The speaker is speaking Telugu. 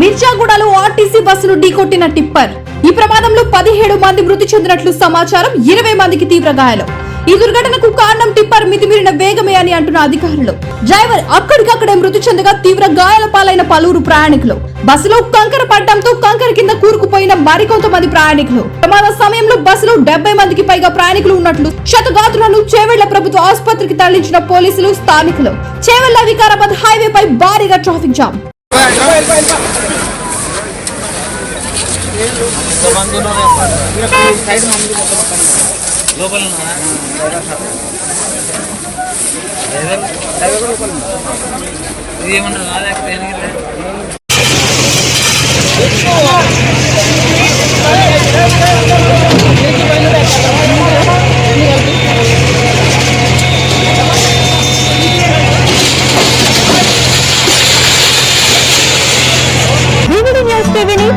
మిర్జాగూడలో ఆర్టీసీ బస్సును ఢీకొట్టిన టిప్పర్. ఈ ప్రమాదంలో పదిహేడు మంది మృతి చెందినట్లు సమాచారం ఇరవై మందికి తీవ్ర గాయాలు. ఈ దుర్ఘటనకు కారణం టిప్పర్ మితిమీరిన వేగమే అని అంటున్న అధికారులు. డ్రైవర్ అక్కడికక్కడే మృతి చెందగా తీవ్ర గాయాల పాలైన పలువురు ప్రయాణికులు. బస్సులో కంకర పడ్డంతో కంకర కింద కూరుకుపోయిన మరికొంతమంది ప్రయాణికులు. ప్రమాద సమయంలో బస్సులో డెబ్బై మందికి పైగా ప్రయాణికులు ఉన్నట్లు క్షతగాత్రులను చేవెళ్ళ ప్రభుత్వ ఆసుపత్రికి తరలించిన పోలీసులు స్థానికులు. చేవెళ్ళ వికారాబాద్ హైవేపై భారీగా ట్రాఫిక్ జామ్. లోపల ఉన్నారా? ఇది ఏమన్నా కాదా?